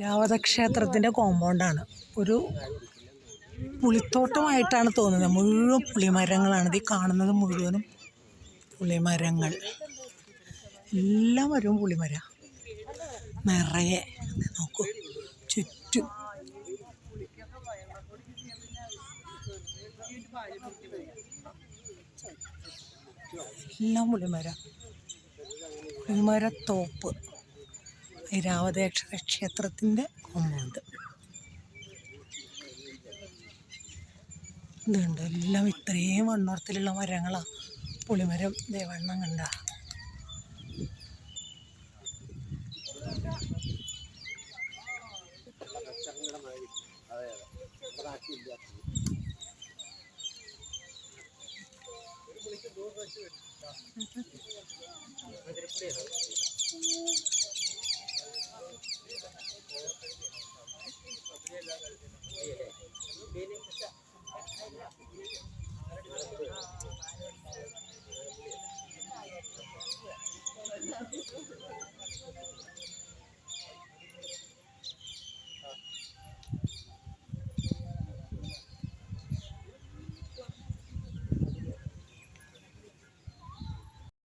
രാവത ക്ഷേത്രത്തിന്റെ കോമ്പൗണ്ടാണ്. ഒരു പുളിത്തോട്ടമായിട്ടാണ് തോന്നുന്നത്. മുഴുവൻ പുളിമരങ്ങളാണ്. ഇത് കാണുന്നത് മുഴുവനും പുളിമരങ്ങൾ. എല്ലാം വരും പുളിമര. നിറയെ. നോക്കൂ. ചുറ്റും. എല്ലാം പുളിമര. പുളിമരത്തോപ്പ്. ഐരാവതേശ്വര ക്ഷേത്രത്തിന്റെ കൊമ്പുണ്ട്. ഇതുണ്ട് എല്ലാം ഇത്രയും വണ്ണോർത്തിലുള്ള മരങ്ങളാണ് പുളിമരം ദേവണ്ണം കണ്ട.